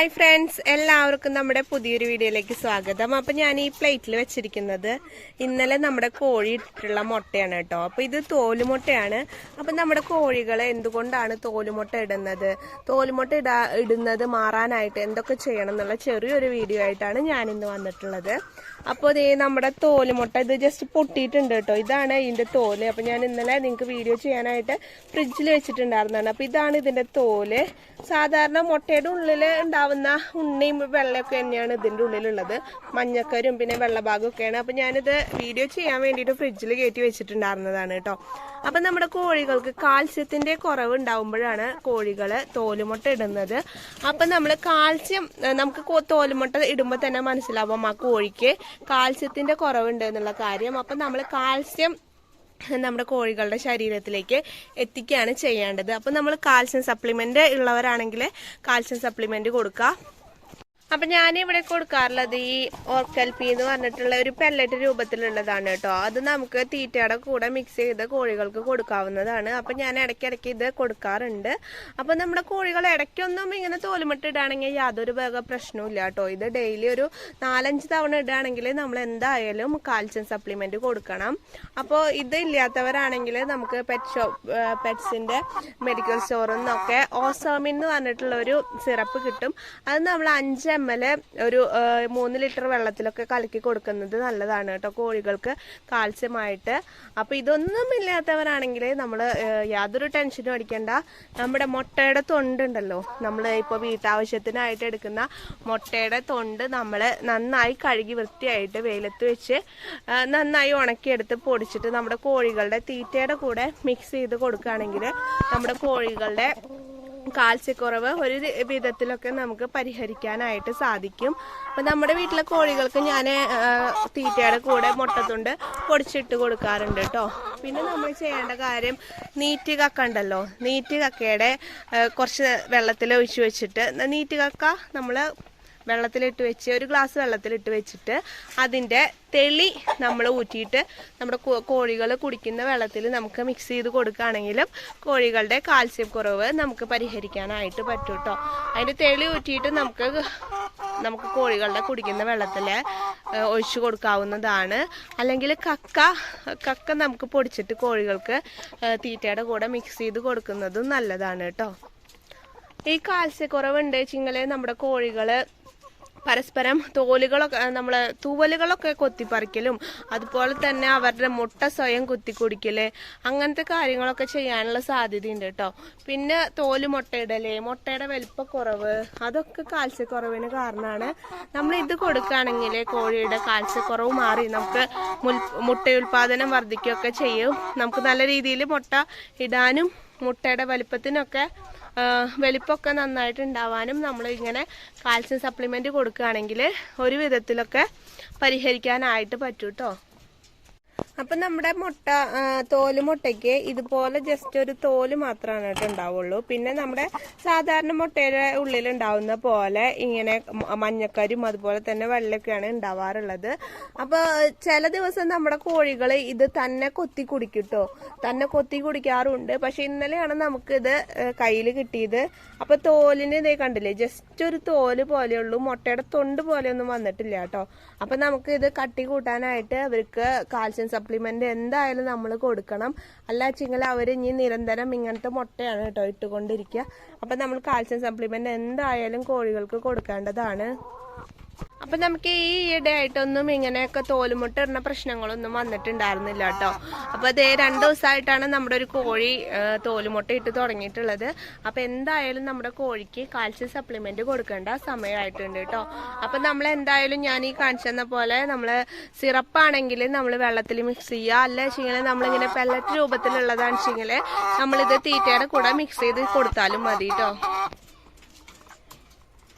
Hi friends എല്ലാവർക്കും നമ്മുടെ പുതിയൊരു വീഡിയോയിലേക്ക് സ്വാഗതം. അപ്പം ഞാൻ ഈ പ്ലേറ്റിൽ വെച്ചിരിക്കുന്നത് ഇന്നലെ നമ്മുടെ കോഴി ഇട്ടിട്ടുള്ള മുട്ടയാണ് കേട്ടോ. അപ്പോൾ ഇത് തോലുമുട്ടയാണ്. അപ്പം നമ്മുടെ കോഴികൾ എന്തുകൊണ്ടാണ് തോലുമുട്ട ഇടുന്നത്? തോലുമുട്ട ഇടാ ഇടുന്നത് മാറാനായിട്ട് എന്തൊക്കെ ചെയ്യണം എന്നുള്ള ചെറിയൊരു വീഡിയോ ആയിട്ടാണ് ഞാൻ ഇന്ന് വന്നിട്ടുള്ളത്. അപ്പോൾ ഇതേ നമ്മുടെ തോലുമുട്ട ഇത് ജസ്റ്റ് പൊട്ടിയിട്ടുണ്ട് കേട്ടോ. ഇതാണ് ഇതിന്റെ തോൽ. അപ്പം ഞാൻ ഇന്നലെ നിങ്ങൾക്ക് വീഡിയോ ചെയ്യാനായിട്ട് ഫ്രിഡ്ജിൽ വെച്ചിട്ടുണ്ടായിരുന്നതാണ്. അപ്പോൾ ഇതാണ് ഇതിന്റെ തോൽ. സാധാരണ മുട്ടയുടെ ഉള്ളിൽ ഉണ്ടാവുന്ന ഉണ്ണിയും വെള്ളയൊക്കെ തന്നെയാണ് ഇതിന്റെ ഉള്ളിലുള്ളത്. മഞ്ഞക്കരും പിന്നെ വെള്ളഭാഗമൊക്കെയാണ്. അപ്പം ഞാനിത് വീഡിയോ ചെയ്യാൻ വേണ്ടിയിട്ട് ഫ്രിഡ്ജിൽ കയറ്റി വെച്ചിട്ടുണ്ടായിരുന്നതാണ് കേട്ടോ. അപ്പം നമ്മുടെ കോഴികൾക്ക് കാൽസ്യത്തിന്റെ കുറവ് ഉണ്ടാവുമ്പോഴാണ് കോഴികൾ തോലുമുട്ട ഇടുന്നത്. അപ്പം നമ്മൾ കാൽസ്യം നമുക്ക് തോലുമുട്ട ഇടുമ്പോൾ തന്നെ മനസ്സിലാവും ആ കോഴിക്ക് കാൽസ്യത്തിന്റെ കുറവുണ്ട് എന്നുള്ള കാര്യം. അപ്പം നമ്മൾ കാൽസ്യം നമ്മുടെ കോഴികളുടെ ശരീരത്തിലേക്ക് എത്തിക്കുകയാണ് ചെയ്യേണ്ടത്. അപ്പം നമ്മൾ കാൽസ്യം സപ്ലിമെന്റ് ഉള്ളവരാണെങ്കിൽ കാൽസ്യം സപ്ലിമെന്റ് കൊടുക്കുക. അപ്പം ഞാനിവിടെ കൊടുക്കാറുള്ളത് ഈ ഓർക്കൽപി എന്ന് പറഞ്ഞിട്ടുള്ള ഒരു പെല്ലറ്റ് രൂപത്തിലുള്ളതാണ് കേട്ടോ. അത് നമുക്ക് തീറ്റയുടെ കൂടെ മിക്സ് ചെയ്ത് കോഴികൾക്ക് കൊടുക്കാവുന്നതാണ്. അപ്പം ഞാൻ ഇടയ്ക്കിടയ്ക്ക് ഇത് കൊടുക്കാറുണ്ട്. അപ്പം നമ്മുടെ കോഴികൾ ഇടയ്ക്കൊന്നും ഇങ്ങനെ തോലുമിട്ടിടാണെങ്കിൽ യാതൊരു വക പ്രശ്നവും ഇല്ല കേട്ടോ. ഇത് ഡെയിലി ഒരു നാലഞ്ച് തവണ ഇടുകയാണെങ്കിൽ നമ്മൾ എന്തായാലും കാൽസ്യം സപ്ലിമെന്റ് കൊടുക്കണം. അപ്പോൾ ഇത് ഇല്ലാത്തവരാണെങ്കിൽ നമുക്ക് പെറ്റ് ഷോപ്പ് പെറ്റ്സിന്റെ മെഡിക്കൽ സ്റ്റോറിൽ നിന്നൊക്കെ ഓസോമിൻ എന്ന് പറഞ്ഞിട്ടുള്ള ഒരു സിറപ്പ് കിട്ടും. അത് നമ്മൾ അഞ്ച് എം എൽ ഒരു മൂന്ന് ലിറ്റർ വെള്ളത്തിലൊക്കെ കലക്കി കൊടുക്കുന്നത് നല്ലതാണ് കേട്ടോ കോഴികൾക്ക് കാൽസ്യമായിട്ട്. അപ്പോൾ ഇതൊന്നും ഇല്ലാത്തവരാണെങ്കിൽ നമ്മൾ യാതൊരു ടെൻഷനും അടിക്കേണ്ട. നമ്മുടെ മുട്ടയുടെ തൊണ്ടുണ്ടല്ലോ നമ്മൾ ഇപ്പോൾ വീട്ടാവശ്യത്തിനായിട്ട് എടുക്കുന്ന മുട്ടയുടെ തൊണ്ട് നമ്മൾ നന്നായി കഴുകി വൃത്തിയായിട്ട് വെയിലത്ത് വെച്ച് നന്നായി ഉണക്കിയെടുത്ത് പൊടിച്ചിട്ട് നമ്മുടെ കോഴികളുടെ തീറ്റയുടെ കൂടെ മിക്സ് ചെയ്ത് കൊടുക്കുകയാണെങ്കിൽ നമ്മുടെ കോഴികളുടെ കാൽസ്യക്കുറവ് ഒരു വിധത്തിലൊക്കെ നമുക്ക് പരിഹരിക്കാനായിട്ട് സാധിക്കും. അപ്പം നമ്മുടെ വീട്ടിലെ കോഴികൾക്ക് ഞാൻ തീറ്റയുടെ കൂടെ മുട്ടത്തുണ്ട് പൊടിച്ചിട്ട് കൊടുക്കാറുണ്ട് കേട്ടോ പിന്നെ നമ്മൾ ചെയ്യേണ്ട കാര്യം നീറ്റ് കക്ക ഉണ്ടല്ലോ നീറ്റ് കക്കയുടെ കുറച്ച് വെള്ളത്തിൽ ഒഴിച്ചു വെച്ചിട്ട് നീറ്റ് കക്ക നമ്മൾ വെള്ളത്തിലിട്ട് വെച്ച് ഒരു ഗ്ലാസ് വെള്ളത്തിലിട്ട് വെച്ചിട്ട് അതിന്റെ തെളി നമ്മൾ ഊറ്റിയിട്ട് നമ്മുടെ കോഴികൾ കുടിക്കുന്ന വെള്ളത്തിൽ നമുക്ക് മിക്സ് ചെയ്ത് കൊടുക്കുകയാണെങ്കിലും കോഴികളുടെ കാൽസ്യം കുറവ് നമുക്ക് പരിഹരിക്കാനായിട്ട് പറ്റും കേട്ടോ അതിന്റെ തെളി ഊറ്റിയിട്ട് നമുക്ക് നമുക്ക് കോഴികളുടെ കുടിക്കുന്ന വെള്ളത്തിൽ ഒഴിച്ചു കൊടുക്കാവുന്നതാണ്. അല്ലെങ്കിൽ കക്ക കക്ക നമുക്ക് പൊടിച്ചിട്ട് കോഴികൾക്ക് തീറ്റയുടെ കൂടെ മിക്സ് ചെയ്ത് കൊടുക്കുന്നതും നല്ലതാണ് കേട്ടോ ഈ കാൽസ്യക്കുറവുണ്ട് വെച്ചിങ്ങനെ നമ്മുടെ കോഴികൾ പരസ്പരം തോലുകളൊക്കെ നമ്മൾ തൂവലുകളൊക്കെ കൊത്തിപ്പറിക്കലും അതുപോലെ തന്നെ അവരുടെ മുട്ട സ്വയം കുത്തി കുടിക്കൽ അങ്ങനത്തെ കാര്യങ്ങളൊക്കെ ചെയ്യാനുള്ള സാധ്യതയുണ്ട് കേട്ടോ. പിന്നെ തോൽ മുട്ടയിടൽ മുട്ടയുടെ വലിപ്പക്കുറവ് അതൊക്കെ കാൽസ്യക്കുറവിന് കാരണമാണ് നമ്മൾ ഇത് കൊടുക്കുകയാണെങ്കിൽ കോഴിയുടെ കാൽസ്യക്കുറവ് മാറി നമുക്ക് മുട്ട മുട്ടയുൽപാദനം വർദ്ധിക്കുകയൊക്കെ ചെയ്യും. നമുക്ക് നല്ല രീതിയിൽ മുട്ട ഇടാനും മുട്ടയുടെ വലിപ്പത്തിനൊക്കെ വലിപ്പമൊക്കെ നന്നായിട്ട് ഉണ്ടാവാനും നമ്മൾ ഇങ്ങനെ കാൽസ്യം സപ്ലിമെന്റ് കൊടുക്കുകയാണെങ്കിൽ ഒരു വിധത്തിലൊക്കെ പരിഹരിക്കാനായിട്ട് പറ്റൂ കേട്ടോ അപ്പം നമ്മുടെ മുട്ട തോൽ മുട്ടയ്ക്ക് ഇതുപോലെ ജസ്റ്റ് ഒരു തോൽ മാത്രമാണ് ഉണ്ടാവുള്ളൂ. പിന്നെ നമ്മുടെ സാധാരണ മുട്ടയുടെ ഉള്ളിൽ ഉണ്ടാവുന്ന പോലെ ഇങ്ങനെ മഞ്ഞക്കരും അതുപോലെ തന്നെ വെള്ളയൊക്കെയാണ് ഉണ്ടാവാറുള്ളത്. അപ്പൊ ചില ദിവസം നമ്മുടെ കോഴികൾ ഇത് തന്നെ കൊത്തി കുടിക്കിട്ടോ തന്നെ കൊത്തി കുടിക്കാറുണ്ട്. പക്ഷെ ഇന്നലെയാണ് നമുക്കിത് കയ്യിൽ കിട്ടിയത്. അപ്പൊ തോലിന് ഇതേ കണ്ടില്ലേ ജസ്റ്റ് ഒരു തോൽ പോലെയുള്ളൂ മുട്ടയുടെ തൊണ്ട് പോലെയൊന്നും വന്നിട്ടില്ല കേട്ടോ അപ്പൊ നമുക്ക് ഇത് കട്ടി കൂട്ടാനായിട്ട് അവർക്ക് കാൽസ്യം സപ്ലിമെന്റ് എന്തായാലും നമ്മൾ കൊടുക്കണം. അല്ല വെച്ചെങ്കിൽ അവർ ഇനി നിരന്തരം ഇങ്ങനത്തെ മുട്ടയാണ് കേട്ടോ ഇട്ടുകൊണ്ടിരിക്കുക അപ്പം നമ്മൾ കാൽസ്യം സപ്ലിമെന്റ് എന്തായാലും കോഴികൾക്ക് കൊടുക്കേണ്ടതാണ്. അപ്പൊ നമുക്ക് ഈ ഇടയായിട്ടൊന്നും ഇങ്ങനെയൊക്കെ തോലുമുട്ട ഇടുന്ന പ്രശ്നങ്ങളൊന്നും വന്നിട്ടുണ്ടായിരുന്നില്ല കേട്ടോ. അപ്പൊ അതേ രണ്ടു ദിവസമായിട്ടാണ് നമ്മുടെ ഒരു കോഴി തോലുമുട്ട ഇട്ട് തുടങ്ങിയിട്ടുള്ളത്. അപ്പൊ എന്തായാലും നമ്മുടെ കോഴിക്ക് കാൽസ്യം സപ്ലിമെന്റ് കൊടുക്കേണ്ട സമയമായിട്ടുണ്ട് കേട്ടോ. അപ്പൊ നമ്മൾ എന്തായാലും ഞാൻ ഈ കാണിച്ചെന്ന പോലെ നമ്മൾ സിറപ്പാണെങ്കിൽ നമ്മൾ വെള്ളത്തിൽ മിക്സ് ചെയ്യുക. അല്ല വെച്ചെങ്കിൽ നമ്മളിങ്ങനെ പെല്ലറ്റ് രൂപത്തിലുള്ളതാണെന്ന് വെച്ചെങ്കിൽ നമ്മളിത് തീറ്റയുടെ കൂടെ മിക്സ് ചെയ്ത് കൊടുത്താലും മതി കേട്ടോ.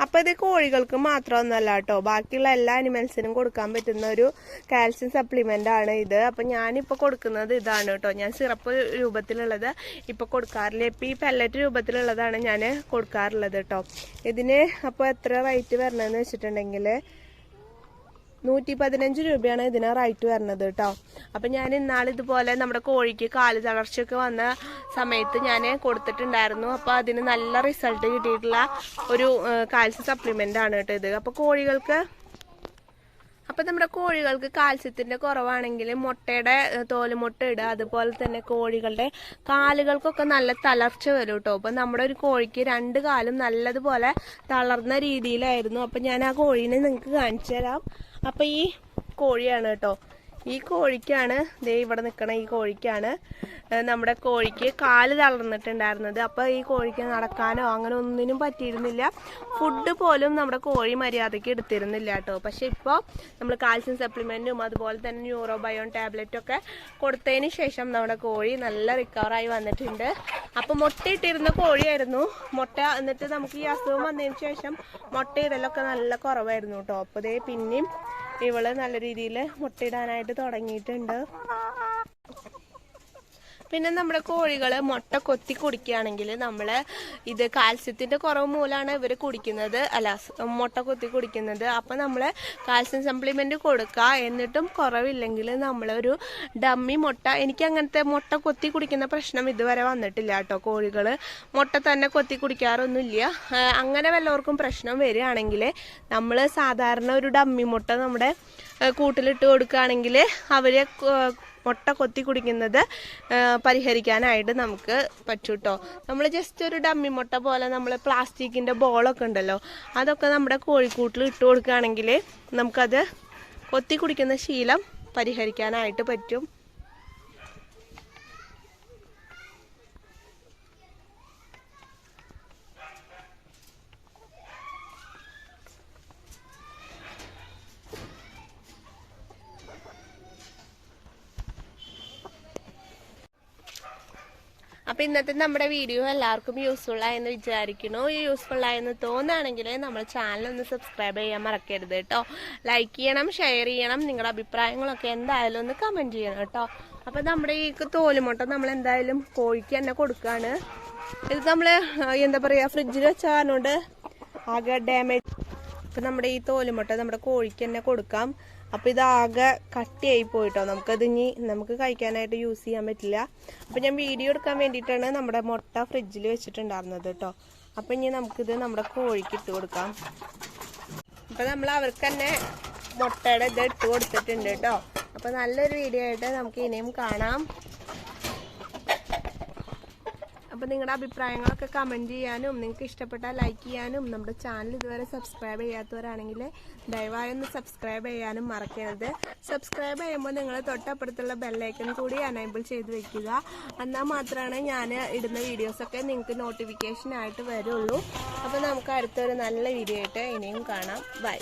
അപ്പൊ ഇത് കോഴികൾക്ക് മാത്രമൊന്നുമല്ല കേട്ടോ ബാക്കിയുള്ള എല്ലാ അനിമൽസിനും കൊടുക്കാൻ പറ്റുന്ന ഒരു കാൽസ്യം സപ്ലിമെന്റ് ആണ് ഇത്. അപ്പം ഞാനിപ്പോൾ കൊടുക്കുന്നത് ഇതാണ് കേട്ടോ. ഞാൻ സിറപ്പ് രൂപത്തിലുള്ളത് ഇപ്പോൾ കൊടുക്കാറില്ല. ഇപ്പം ഈ പെല്ലറ്റ് രൂപത്തിലുള്ളതാണ് ഞാൻ കൊടുക്കാറുള്ളത് കേട്ടോ. ഇതിന് അപ്പോൾ എത്ര റേറ്റ് വരണമെന്ന് വെച്ചിട്ടുണ്ടെങ്കിൽ നൂറ്റി പതിനഞ്ച് രൂപയാണ് ഇതിന് റേറ്റ് വരുന്നത് കേട്ടോ. അപ്പം ഞാൻ ഇന്നാൾ ഇതുപോലെ നമ്മുടെ കോഴിക്ക് കാൽ തളർച്ചയൊക്കെ വന്ന സമയത്ത് ഞാൻ കൊടുത്തിട്ടുണ്ടായിരുന്നു. അപ്പോൾ അതിന് നല്ല റിസൾട്ട് കിട്ടിയിട്ടുള്ള ഒരു കാൽസ്യം സപ്ലിമെന്റ് ആണ് കേട്ടോ ഇത്. അപ്പോൾ കോഴികൾക്ക് അപ്പം നമ്മുടെ കോഴികൾക്ക് കാൽസ്യത്തിന്റെ കുറവാണെങ്കിൽ മുട്ടയുടെ തോൽ മുട്ട ഇടുക അതുപോലെ തന്നെ കോഴികളുടെ കാലുകൾക്കൊക്കെ നല്ല തളർച്ച വരും കേട്ടോ അപ്പം നമ്മുടെ ഒരു കോഴിക്ക് രണ്ട് കാലും നല്ലതുപോലെ തളർന്ന രീതിയിലായിരുന്നു. അപ്പം ഞാൻ ആ കോഴീനെ നിങ്ങൾക്ക് കാണിച്ചു തരാം. ഈ കോഴിയാണ് കേട്ടോ ഈ കോഴിക്കാണ്. ദേ ഇവിടെ നിൽക്കണ ഈ കോഴിക്കാണ്. നമ്മുടെ കോഴിക്ക് കാൽ തളർന്നിട്ടുണ്ടായിരുന്നത്. അപ്പോൾ ഈ കോഴിക്ക് നടക്കാനോ അങ്ങനെ ഒന്നിനും പറ്റിയിരുന്നില്ല. ഫുഡ് പോലും നമ്മുടെ കോഴി മര്യാദയ്ക്ക് എടുത്തിരുന്നില്ല കേട്ടോ. പക്ഷെ ഇപ്പോൾ നമ്മൾ കാൽസ്യം സപ്ലിമെന്റും അതുപോലെ തന്നെ ന്യൂറോബയോൺ ടാബ്ലറ്റൊക്കെ കൊടുത്തതിന് ശേഷം നമ്മുടെ കോഴി നല്ല റിക്കവറായി വന്നിട്ടുണ്ട്. അപ്പോൾ മുട്ടയിട്ടിരുന്ന കോഴിയായിരുന്നു. മുട്ട എന്നിട്ട് നമുക്ക് ഈ അസുഖം വന്നതിന് ശേഷം മുട്ടയിടലൊക്കെ നല്ല കുറവായിരുന്നു കേട്ടോ. അപ്പോൾ ദേ പിന്നെയും ഇവൾ നല്ല രീതിയിൽ മുട്ടയിടാനായിട്ട് തുടങ്ങിയിട്ടുണ്ട്. പിന്നെ നമ്മുടെ കോഴികൾ മുട്ട കൊത്തി കുടിക്കുകയാണെങ്കിൽ നമ്മൾ ഇത് കാൽസ്യത്തിന്റെ കുറവ് മൂലമാണ് ഇവർ കുടിക്കുന്നത്. അല്ല മുട്ട കൊത്തി കുടിക്കുന്നത്. അപ്പം നമ്മൾ കാൽസ്യം സപ്ലിമെന്റ് കൊടുക്കുക എന്നിട്ടും കുറവില്ലെങ്കിൽ നമ്മളൊരു ഡമ്മി മുട്ട. എനിക്ക് അങ്ങനത്തെ മുട്ട കൊത്തി കുടിക്കുന്ന പ്രശ്നം ഇതുവരെ വന്നിട്ടില്ല കേട്ടോ കോഴികൾ മുട്ട തന്നെ കൊത്തി കുടിക്കാറൊന്നുമില്ല. അങ്ങനെ വല്ലവർക്കും പ്രശ്നം വരികയാണെങ്കിൽ നമ്മൾ സാധാരണ ഒരു ഡമ്മി മുട്ട നമ്മുടെ കൂട്ടിലിട്ട് കൊടുക്കുകയാണെങ്കിൽ അവരെ മുട്ട കൊത്തി കുടിക്കുന്നത് പരിഹരിക്കാനായിട്ട് നമുക്ക് പറ്റൂട്ടോ. നമ്മൾ ജസ്റ്റ് ഒരു ഡമ്മി മുട്ട പോലെ നമ്മൾ പ്ലാസ്റ്റിക്കിന്റെ ബോളൊക്കെ ഉണ്ടല്ലോ അതൊക്കെ നമ്മുടെ കോഴിക്കൂട്ടിൽ ഇട്ട് കൊടുക്കുകയാണെങ്കിൽ നമുക്കത് കൊത്തി കുടിക്കുന്ന ശീലം പരിഹരിക്കാനായിട്ട് പറ്റും. അപ്പൊ ഇന്നത്തെ നമ്മുടെ വീഡിയോ എല്ലാവർക്കും യൂസ്ഫുൾ ആയെന്ന് വിചാരിക്കുന്നു. ഈ യൂസ്ഫുൾ ആയെന്ന് തോന്നുകയാണെങ്കിൽ നമ്മുടെ ചാനൽ ഒന്ന് സബ്സ്ക്രൈബ് ചെയ്യാൻ മറക്കരുത് കേട്ടോ ലൈക്ക് ചെയ്യണം ഷെയർ ചെയ്യണം നിങ്ങളുടെ അഭിപ്രായങ്ങളൊക്കെ എന്തായാലും ഒന്ന് കമന്റ് ചെയ്യണം കേട്ടോ അപ്പോൾ നമ്മുടെ ഈ തോലുമുട്ട നമ്മൾ എന്തായാലും കോഴിക്ക് തന്നെ കൊടുക്കുകയാണ്. ഇത് നമ്മൾ എന്താ പറയുക ഫ്രിഡ്ജിൽ വെച്ചാണോണ്ട് ആകെ ഡാമേജ് അപ്പൊ നമ്മുടെ ഈ തോലുമുട്ട നമ്മുടെ കോഴിക്ക് തന്നെ കൊടുക്കാം. അപ്പൊ ഇതാകെ കട്ടിയായി പോയിട്ടോ. നമുക്കത് ഇനി നമുക്ക് കഴിക്കാനായിട്ട് യൂസ് ചെയ്യാൻ പറ്റില്ല. അപ്പൊ ഞാൻ വീഡിയോ എടുക്കാൻ വേണ്ടിയിട്ടാണ് നമ്മുടെ മുട്ട ഫ്രിഡ്ജിൽ വെച്ചിട്ടുണ്ടായിരുന്നത് കേട്ടോ. അപ്പൊ ഇനി നമുക്കിത് നമ്മുടെ കോഴിക്ക് ഇട്ട് കൊടുക്കാം. അപ്പൊ നമ്മൾ അവർക്ക് തന്നെ മുട്ടയുടെ ഇത് ഇട്ട് കൊടുത്തിട്ടുണ്ട് കേട്ടോ. അപ്പൊ നല്ലൊരു വീഡിയോ ആയിട്ട് നമുക്ക് ഇനിയും കാണാം. അപ്പോൾ നിങ്ങളുടെ അഭിപ്രായങ്ങളൊക്കെ കമന്റ് ചെയ്യാനും നിങ്ങൾക്ക് ഇഷ്ടപ്പെട്ടാൽ ലൈക്ക് ചെയ്യാനും നമ്മുടെ ചാനൽ ഇതുവരെ സബ്സ്ക്രൈബ് ചെയ്യാത്തവരാണെങ്കിൽ ദയവായി ഒന്ന് സബ്സ്ക്രൈബ് ചെയ്യാനും മറക്കരുത്. സബ്സ്ക്രൈബ് ചെയ്യുമ്പോൾ നിങ്ങൾ തൊട്ടപ്പുറത്തുള്ള ബെല്ലൈക്കൺ കൂടി അനേബിൾ ചെയ്ത് വെക്കുക. എന്നാൽ മാത്രമാണ് ഞാൻ ഇടുന്ന വീഡിയോസൊക്കെ നിങ്ങൾക്ക് നോട്ടിഫിക്കേഷൻ ആയിട്ട് വരുള്ളൂ. അപ്പോൾ നമുക്ക് അടുത്തൊരു നല്ല വീഡിയോ ആയിട്ട് ഇനിയും കാണാം. ബൈ